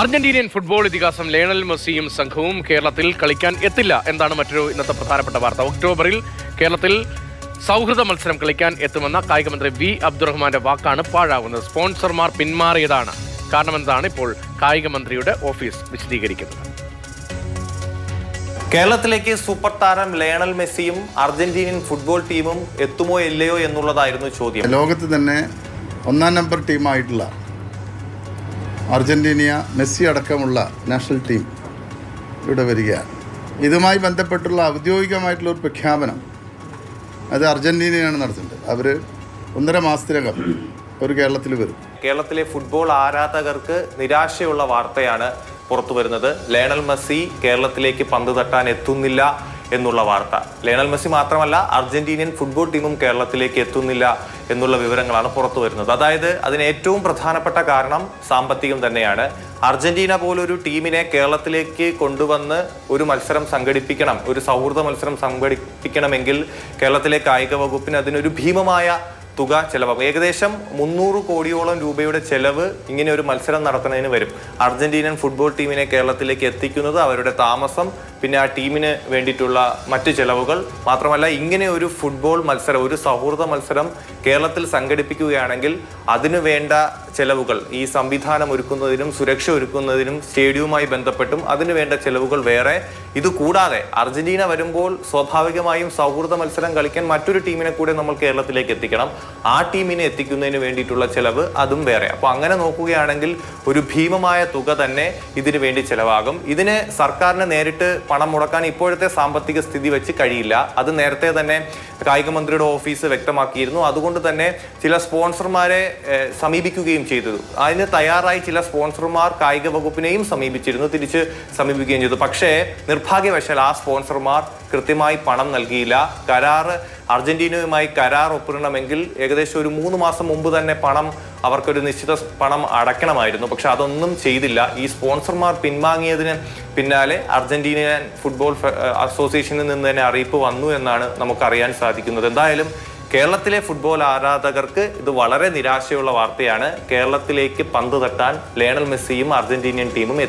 Argentinian football ഇതിഹാസം Lionel മെസ്സിയും സംഘവും കേരളത്തിൽ കളിക്കാൻ എത്തില്ല എന്നാണ് മറ്റൊരു ഇന്നത്തെ പ്രധാനപ്പെട്ട വാർത്ത. ഒക്ടോബറിൽ കേരളത്തിൽ സൗഹൃദ മത്സരം കളിക്കാൻ എത്തുമെന്ന കായികമന്ത്രി വി അബ്ദുറഹ്മാന്റെ വാക്കാണ് പാഴാവുന്നത്. സ്പോൺസർമാർ പിന്മാറിയതാണ്. കാരണമെന്താണ് ഇപ്പോൾ കായികമന്ത്രിയുടെ ഓഫീസ് വിശദീകരിക്കുന്നത്. കേരളത്തിലേക്ക് സൂപ്പർ താരം ലയണൽ മെസ്സിയും അർജന്റീനിയൻ ഫുട്ബോൾ ടീമും എത്തുമോ ഇല്ലയോ എന്നുള്ളതായിരുന്നു ചോദ്യം. ലോകത്ത് തന്നെ ഒന്നാം നമ്പർ ടീമായിട്ടുള്ള അർജന്റീനിയ മെസ്സി അടക്കമുള്ള നാഷണൽ ടീം ഇവിടെ വരികയാണ് ഇതുമായി ബന്ധപ്പെട്ടുള്ള ഔദ്യോഗികമായിട്ടുള്ള ഒരു പ്രഖ്യാപനം അത് അർജന്റീനയാണ് നടത്തുന്നത്. അവർ ഒന്നര മാസത്തിനകം ഒരു കേരളത്തിൽ വരും. കേരളത്തിലെ ഫുട്ബോൾ ആരാധകർക്ക് നിരാശയുള്ള വാർത്തയാണ് പുറത്തു വരുന്നത് ലയണൽ മെസ്സി കേരളത്തിലേക്ക് പന്ത് തട്ടാൻ എത്തുന്നില്ല. എന്നുള്ള വാർത്ത. ലയണൽ മെസ്സി മാത്രമല്ല അർജന്റീനിയൻ ഫുട്ബോൾ ടീമും കേരളത്തിലേക്ക് എത്തുന്നില്ല എന്നുള്ള വിവരങ്ങളാണ് പുറത്തു വരുന്നത്. അതായത് അതിന് ഏറ്റവും പ്രധാനപ്പെട്ട കാരണം സാമ്പത്തികം തന്നെയാണ്. അർജന്റീന പോലൊരു ടീമിനെ കേരളത്തിലേക്ക് കൊണ്ടുവന്ന് ഒരു മത്സരം സംഘടിപ്പിക്കണം ഒരു സൗഹൃദ മത്സരം സംഘടിപ്പിക്കണമെങ്കിൽ കേരളത്തിലെ കായിക വകുപ്പിന് അതിനൊരു ഭീമമായ തുക ചെലവാകും. ഏകദേശം മുന്നൂറ് കോടിയോളം രൂപയുടെ ചെലവ് ഇങ്ങനെ ഒരു മത്സരം നടത്തുന്നതിന് വരും. അർജന്റീനൻ ഫുട്ബോൾ ടീമിനെ കേരളത്തിലേക്ക് എത്തിക്കുന്നത് അവരുടെ താമസം പിന്നെ ആ ടീമിന് വേണ്ടിയിട്ടുള്ള മറ്റു ചെലവുകൾ. മാത്രമല്ല ഇങ്ങനെ ഒരു ഫുട്ബോൾ മത്സരം ഒരു സൗഹൃദ മത്സരം കേരളത്തിൽ സംഘടിപ്പിക്കുകയാണെങ്കിൽ അതിനു വേണ്ട ചെലവുകൾ ഈ സംവിധാനം ഒരുക്കുന്നതിനും സുരക്ഷ ഒരുക്കുന്നതിനും സ്റ്റേഡിയവുമായി ബന്ധപ്പെട്ടും അതിനു വേണ്ട ചെലവുകൾ വേറെ. ഇത് കൂടാതെ അർജന്റീന വരുമ്പോൾ സ്വാഭാവികമായും സൗഹൃദ മത്സരം കളിക്കാൻ മറ്റൊരു ടീമിനെ കൂടെ നമ്മൾ കേരളത്തിലേക്ക് എത്തിക്കണം. ആ ടീമിനെ എത്തിക്കുന്നതിന് വേണ്ടിയിട്ടുള്ള ചിലവ് അതും വേറെ. അപ്പോൾ അങ്ങനെ നോക്കുകയാണെങ്കിൽ ഒരു ഭീമമായ തുക തന്നെ ഇതിനു വേണ്ടി ചിലവാകും. ഇതിന് സർക്കാരിന് നേരിട്ട് പണം മുടക്കാൻ ഇപ്പോഴത്തെ സാമ്പത്തിക സ്ഥിതി വെച്ച് കഴിയില്ല. അത് നേരത്തെ തന്നെ കായിക മന്ത്രിയുടെ ഓഫീസ് വ്യക്തമാക്കിയിരുന്നു. അതുകൊണ്ട് തന്നെ ചില സ്പോൺസർമാരെ സമീപിക്കുകയും ചെയ്തു. അതിന് തയ്യാറായി ചില സ്പോൺസർമാർ കായിക വകുപ്പിനെയും സമീപിച്ചിരുന്നു തിരിച്ച് സമീപിക്കുകയും ചെയ്തു. പക്ഷേ നിർഭാഗ്യവശാൽ ആ സ്പോൺസർമാർ കൃത്യമായി പണം നൽകിയില്ല. കരാറ് അർജന്റീനയുമായി കരാർ ഒപ്പിടണമെങ്കിൽ ഏകദേശം ഒരു മൂന്ന് മാസം മുമ്പ് തന്നെ പണം അവർക്കൊരു നിശ്ചിത പണം അടയ്ക്കണമായിരുന്നു. പക്ഷെ അതൊന്നും ചെയ്തില്ല. ഈ സ്പോൺസർമാർ പിൻവാങ്ങിയതിന് പിന്നാലെ അർജന്റീനിയൻ ഫുട്ബോൾ അസോസിയേഷനിൽ നിന്ന് തന്നെ അറിയിപ്പ് വന്നു എന്നാണ് നമുക്കറിയാൻ സാധിക്കുന്നത്. എന്തായാലും കേരളത്തിലെ ഫുട്ബോൾ ആരാധകർക്ക് ഇത് വളരെ നിരാശയുള്ള വാർത്തയാണ്. കേരളത്തിലേക്ക് പന്ത് തട്ടാൻ ലയണൽ മെസ്സിയും അർജന്റീനിയൻ ടീമും